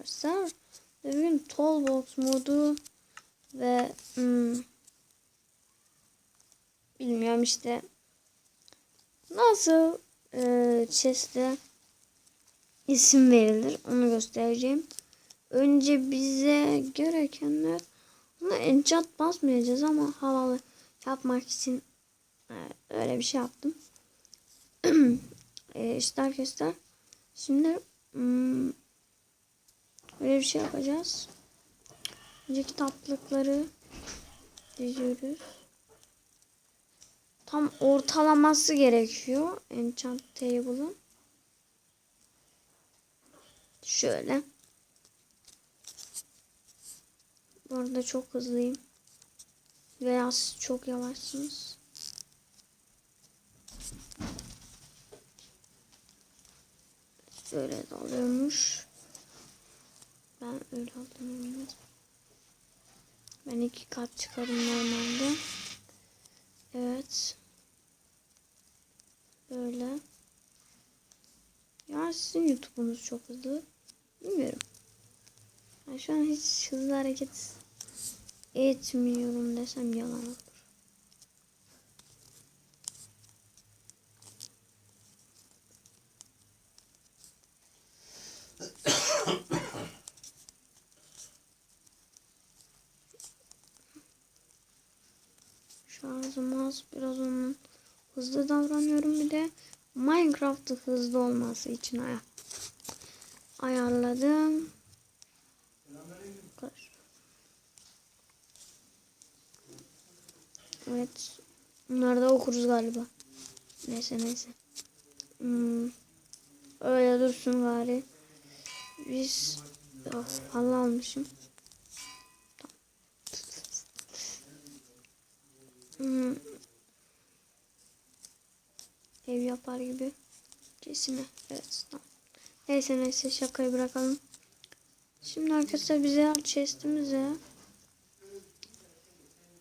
arkadaşlar. Bugün Tollbox modu ve hmm, bilmiyorum işte nasıl e, chest'e isim verilir onu göstereceğim. Önce bize gerekenler buna enchant basmayacağız ama havalı yapmak için e, öyle bir şey yaptım. e, işte arkadaşlar şimdi hmm, öyle bir şey yapacağız. Önce kitaplıkları diziyoruz. Tam ortalaması gerekiyor enchant table'ın. Şöyle. Bu arada çok hızlıyım. Veya siz çok yavaşsınız. Böyle de oluyormuş. Ben öyle alıyorum. Ben iki kat çıkarım normalde. Evet. Böyle. Ya sizin YouTube'unuz çok hızlı. Bilmiyorum. Ben şu an hiç hızlı hareket etmiyorum desem yalan olur. Hızlı davranıyorum. Bir de Minecraft'ı hızlı olması için ay ayarladım. Evet. Bunları da okuruz galiba. Neyse neyse. Hmm. Öyle dursun gari. Biz oh, Allah almışım. Hmm. Ev yapar gibi. Kesine. Evet. Tamam. Neyse neyse şakayı bırakalım. Şimdi arkadaşlar bize chestimize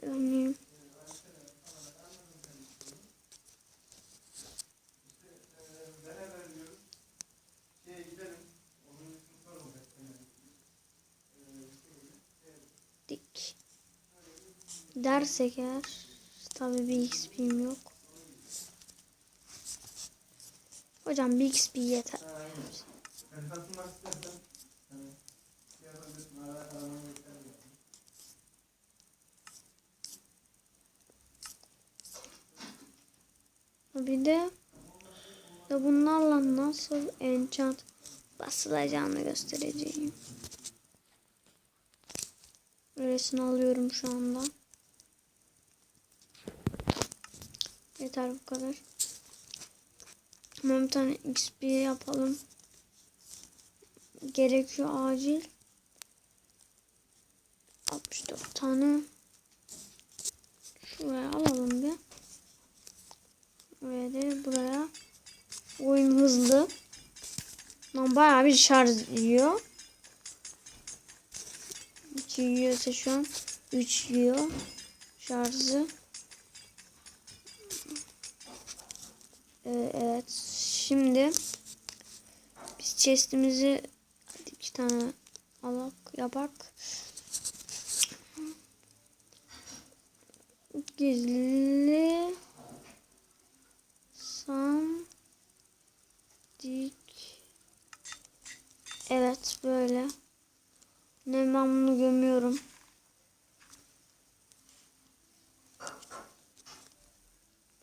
yani dik dersek eğer tabii bir XP'm yok. Hocam bir XP yeter. Bir de de bunlarla nasıl enchant basılacağını göstereceğim. Öylesini alıyorum şu anda. Yeter bu kadar. Hemen bir tane XP yapalım. Gerekiyor acil. 64 tane. Şuraya alalım bir. Buraya değil buraya. Oyun hızlı. Lan bayağı bir şarj yiyor. 2 yiyorsa şu an 3 yiyor. Şarjı. Ee, evet. Şimdi biz chestimizi iki tane alak yapak. Gizli sandik. Evet böyle. Ne ben bunu gömüyorum.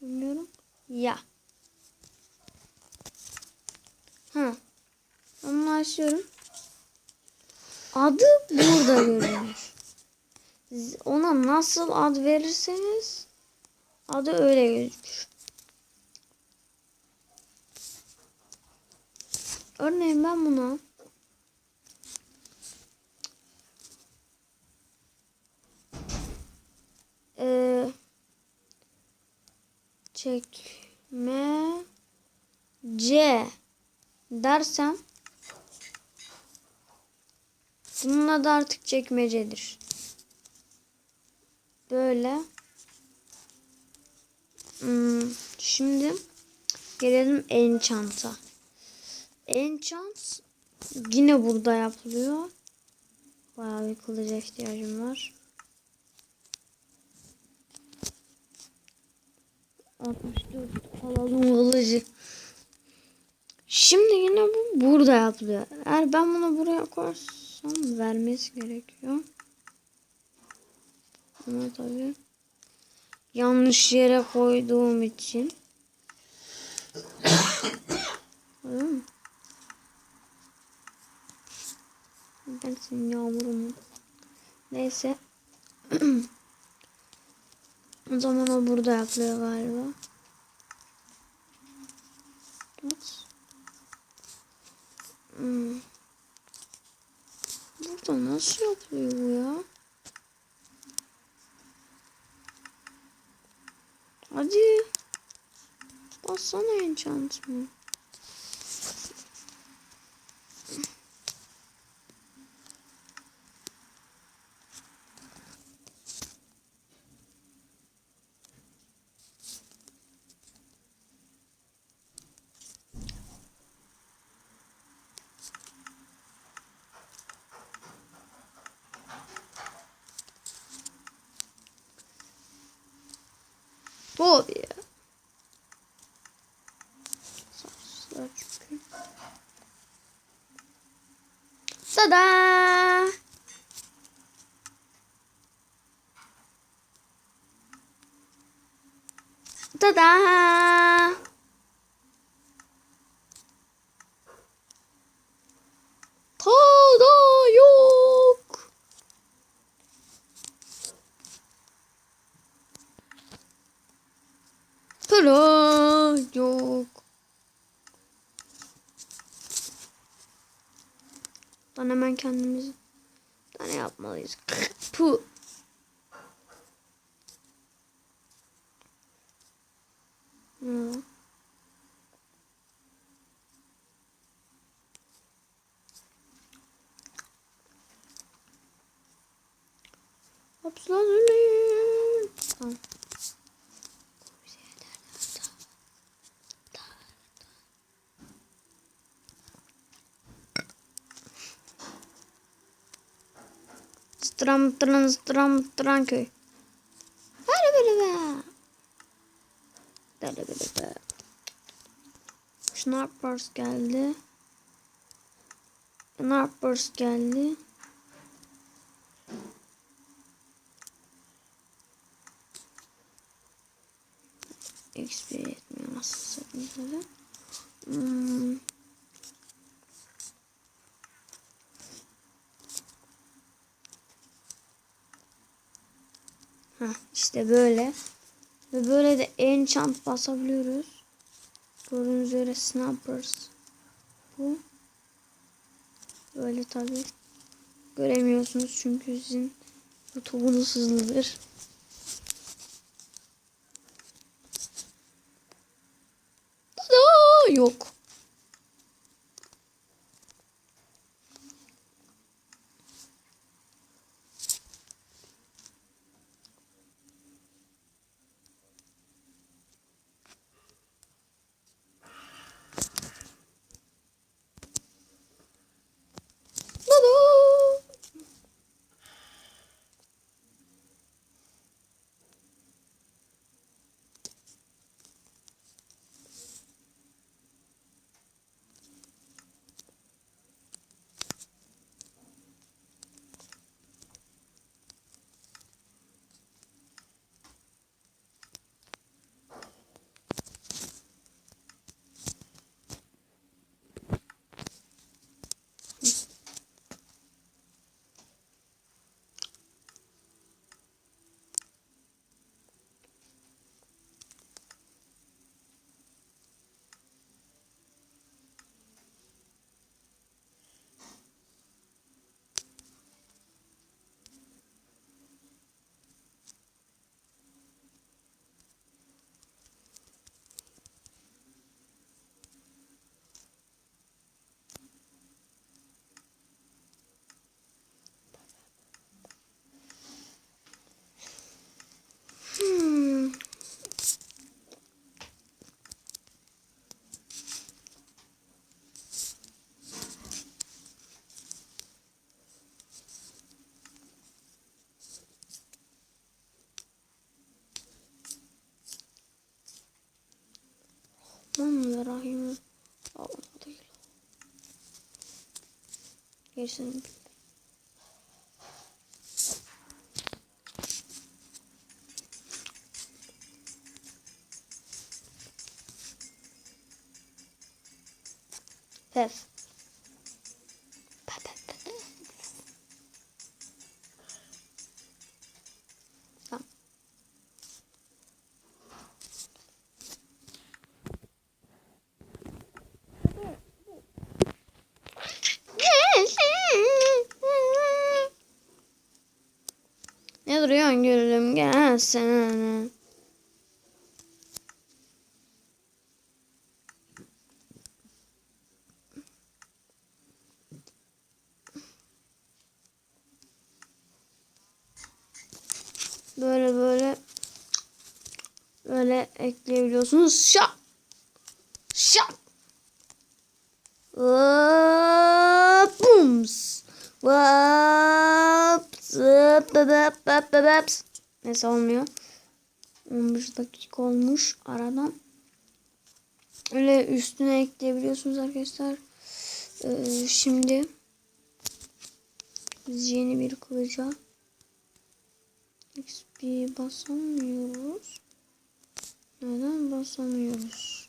Gömüyorum. Ya. Ha. Açıyorum. Adı burada görünür. Ona nasıl ad verirseniz adı öyle gözükür. Örneğin ben buna eee çekme C dersem bunun adı artık çekmecedir. Böyle. Hmm, şimdi gelelim enchant'a. Enchant Yine burada yapılıyor. Bayağı bir kılıca ihtiyacım var. 64 alalım kılıcı. Şimdi yine bu burada yapılıyor. Eğer ben bunu buraya koyarsam vermesi gerekiyor. Ama tabii yanlış yere koyduğum için. Ben senin yağmurumu. Neyse. o zaman o burada yapılıyor galiba. Hmm. Burada nasıl yapılıyor bu ya? Hadi. Bassana enchant 阔别。哒哒！哒哒！Kendimizi tane yapmalıyız. Pu. Ne? Hapslar Tamam. Stram tran stram tran köy. Hadi böyle be. Hadi böyle be. Snarpers geldi. Snarpers geldi. XP yetmiyor nasıl satayım Hmm. Heh, işte böyle. Ve böyle de enchant basabiliyoruz. Gördüğünüz üzere snappers. Bu. Böyle tabi. Göremiyorsunuz çünkü sizin YouTube'unuz hızlıdır. Tada! Yok. person. Yes. Ne duruyorsun gülüm gelsene. Böyle böyle böyle ekleyebiliyorsunuz. Şak. Şak. Hop, Bums. Bıp, bıp, bıp. Neyse olmuyor. 11 dakika olmuş aradan. Öyle üstüne ekleyebiliyorsunuz arkadaşlar. Ee, şimdi biz yeni bir kılıca XP basamıyoruz. Neden basamıyoruz?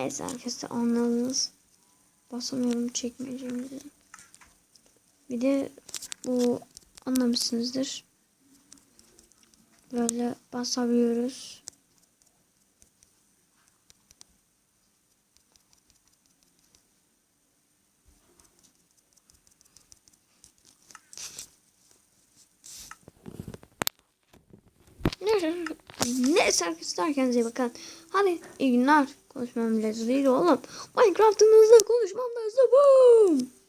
Neyse arkadaşlar anladınız. Basamıyorum çekmeyeceğimizi. Bir de bu anlamışsınızdır. Böyle basabiliyoruz. Neyse, kendinize iyi bakın. Hadi iyi günler. Konuşmam bile değil oğlum. Minecraft'ın hızlı konuşmam. Boom.